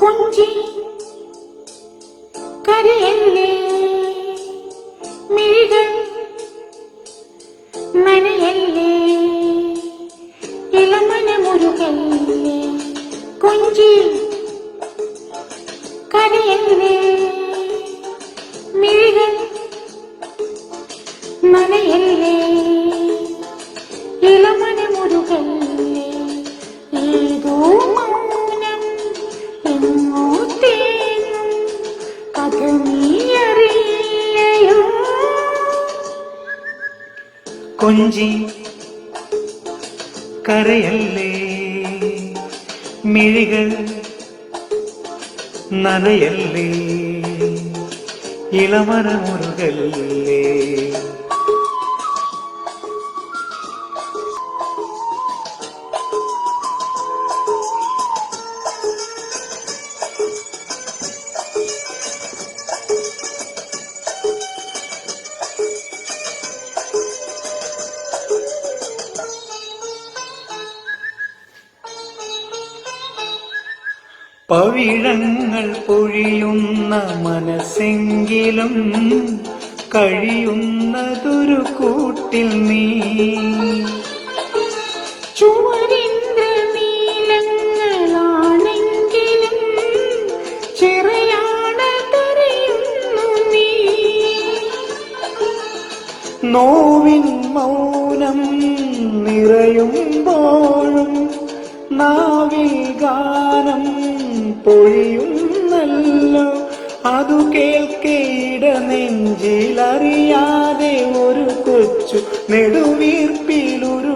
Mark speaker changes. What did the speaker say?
Speaker 1: കൊഞ്ചി കരയല്ലേ? മിഴികൾ നനയല്ലേ? ഇളമനമുരുകല്ലേ? കൊഞ്ചി കരയല്ലേ? മിഴികൾ നനയല്ലേ?
Speaker 2: കൊഞ്ചി കരയല്ലേ മിഴികൾ നനയല്ലേ? ഇളമരമുരുകല്ലേ? പവിഴങ്ങൾ പൊഴിയുന്ന മനസ്സെങ്കിലും കഴിയുന്നതൊരു കൂട്ടിൽ നീ.
Speaker 1: നീ.
Speaker 2: നോവിൻ മൗനം നിറയുമ്പോഴും നാവിൽ ഗാനം പൊഴിയുന്നല്ലോ. അതു കേൾക്കേട നെഞ്ചിലറിയാതെ ഒരു കൊച്ചു നെടുവീർപ്പിലൊരു